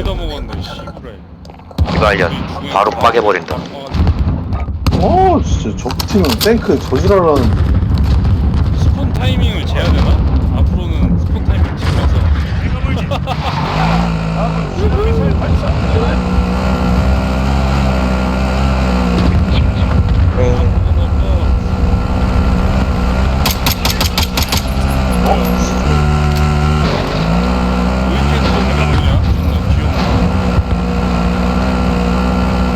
거의 다 먹었네 씨부레 이발년 바로 빠개버린다. 어 진짜 저 팀은 탱크 저지랄라는. 스폰 타이밍을 재야 되나? 앞으로는 스폰 타이밍 지면서 왜 이렇게 소리가 나냐? 존나 귀엽네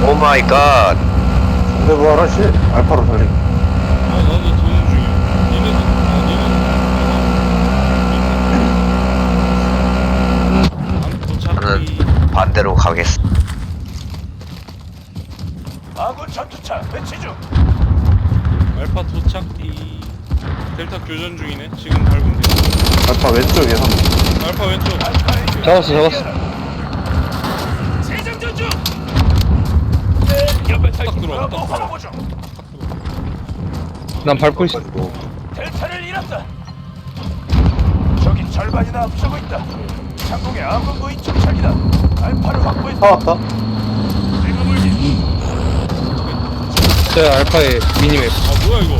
오 마이 갓 상대 부활하시 알파로 달리. 아 나도 도는 중이야. 니네도 아 도착이. 반대로 가겠어. 아군 전투차 배치 중. 알파 도착이 델타 교전 중이네. 지금 밟으면 돼 알파 왼쪽에 한 알파 왼쪽. 잡았어, 잡았어. 네, 연발 딱 들어와, 딱 들어와. 중. 난 밟고 있어. 델타를 잃었다. 적이 절반이나 앞서고 있다. 상공의 아군 무인 정찰기다. 알파를 확보했다. 사왔다 내가. 저 알파의 미니맵. 아 뭐야 이거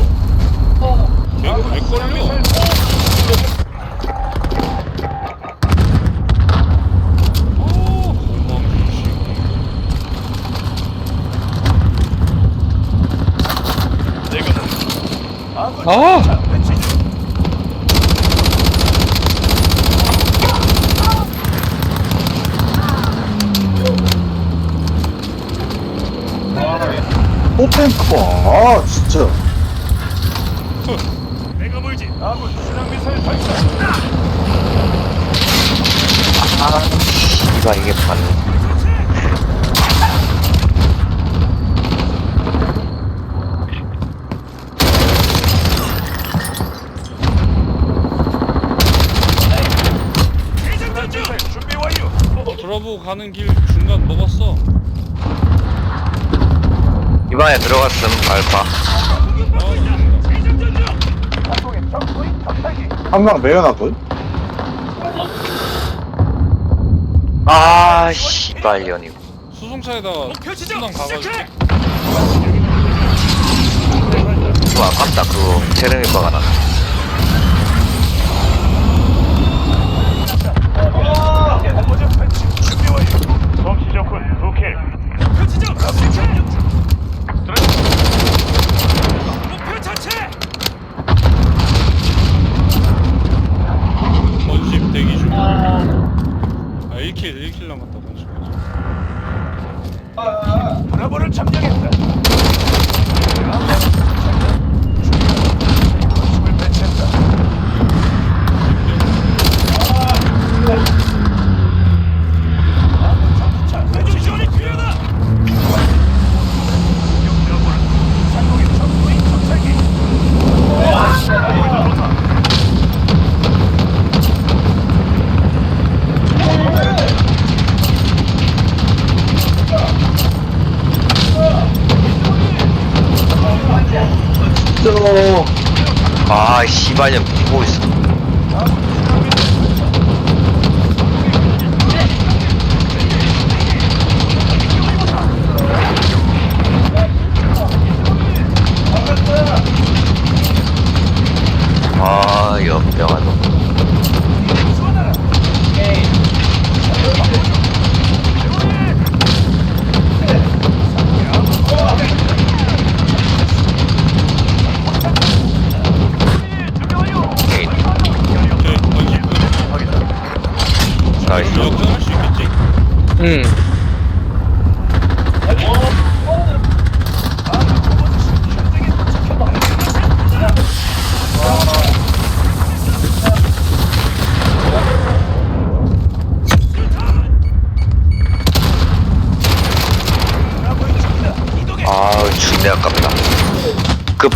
내, 내 걸려 오, 멍청이. 내가 물지. 아! 또 탱크 아 진짜 내가 물지. 아군 순항 미사일 발사. 이가 이게 반 재장전 중. 준비 완료. 브라보 가는 길 중간 먹었어 이번에 들어갔음 알파 아. 한명 매여놨거든 아 씨발년이고 수송차에다가 목표 지점 수당 가가지고. 좀 아깝다 그거 체르미 바가 나 공모전 배치 준비 완료. 솜씨 좋군. 두킬. 목표 지점 시작. 목표 자체. 번십 대기 중 아. 1킬 1킬 남았다 번십까지 브라보를 점령했 아 씨발년 비고 있어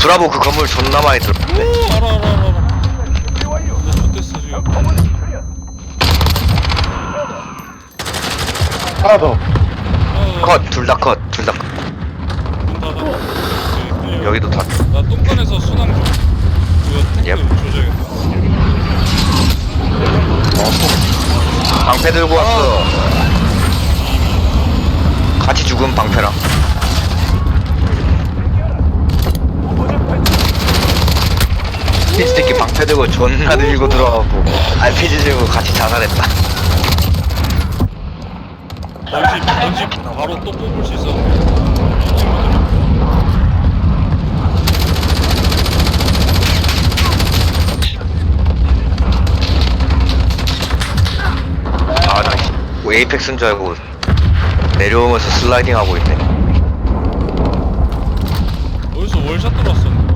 브라보 그 건물 존나 많이 들어 오 알아 알아 알아 알아 너 좋댔어 지금 하나 더 아, 컷둘 다 컷 둘다문 닫아 오케이, 클리어. 여기도 다 나 똥간에서 순항 좀 탱크 옙. 조져야겠다 어 방패 들고 왔어. 같이 죽은 방패랑. 오버전 배치. 이 새끼 방패 들고 존나 들고 들어와갖고 RPG 들고 같이 자살했다. 번식 번식 바로 또 뽑을 수 있었는데 이 친구들 아, 나 씨, 뭐 에이펙스인 줄 알고 내려오면서 슬라이딩 하고 있네. 어디서 월샷 들어왔었는데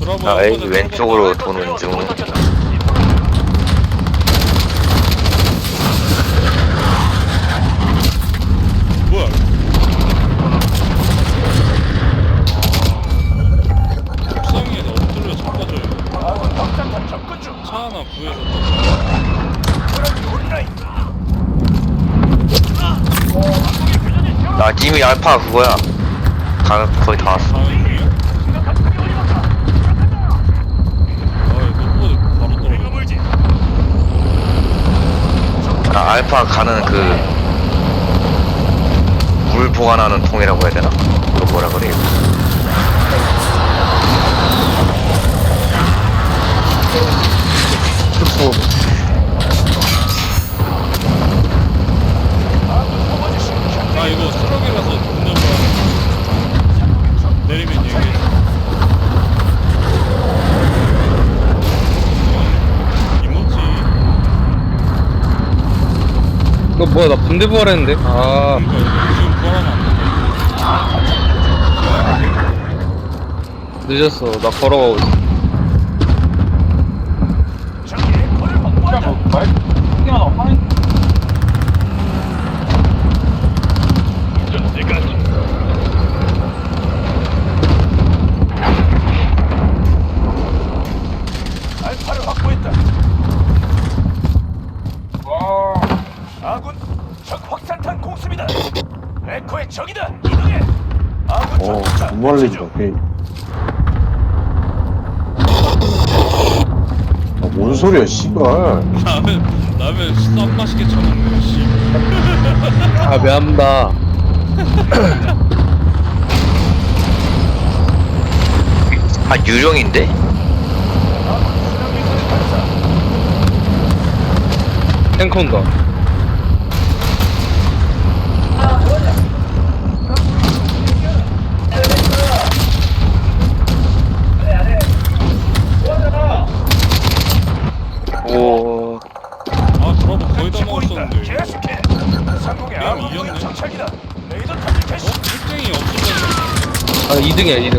브라보 나 아까 A 전에 왼쪽으로. 도는 중. 뭐야 엎드려 잡아줘요. 차 하나. 나 이미 알파 그거야. 가, 거의 다 왔어. 중이야? 아 이거 바로 떨어져 물지. 나 알파 가는 그 물 보관하는 통이라고 해야 되나? 그거 뭐라 그래요? 너 뭐야 나 군대 부활했는데? 아. 그러니까 이거 지금 구하면 안 늦었어. 나 걸어가고 있어. 적의 거를 확보한다. 알파를 확보했다. 아군 적 확산탄 공습이다. 에코의 적이다. 이동해. 아군 어 전투차 무말리지 중. 마 게임 아, 뭔 소리야 씨발 돼 라면 라면 쌈 맛있게 쳐먹네 씨아 미안합니다 아 유령인데? 탱크 온다 2등이야 2등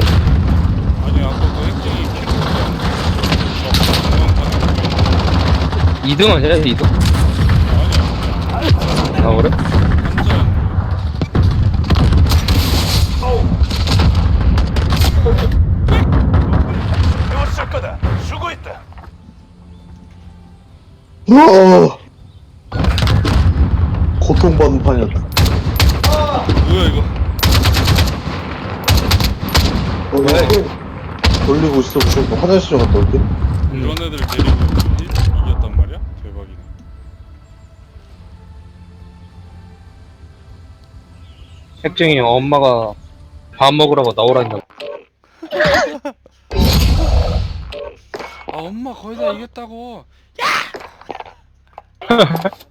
아니 아까 그 핵쟁이 키로 2등 아니야 2등? 아니야 아 그래? 배웠을 거다. 수고했다. 어 고통받는 판이었다 뭐야 이거 게임 돌리고 있어. 지금 화장실 좀 갔다 올게. 이런 애들 데리고 이- 이겼단 말이야? 대박이네. 핵쟁이 엄마가 밥 먹으라고 나오라니까. 아 엄마 거의 다 이겼다고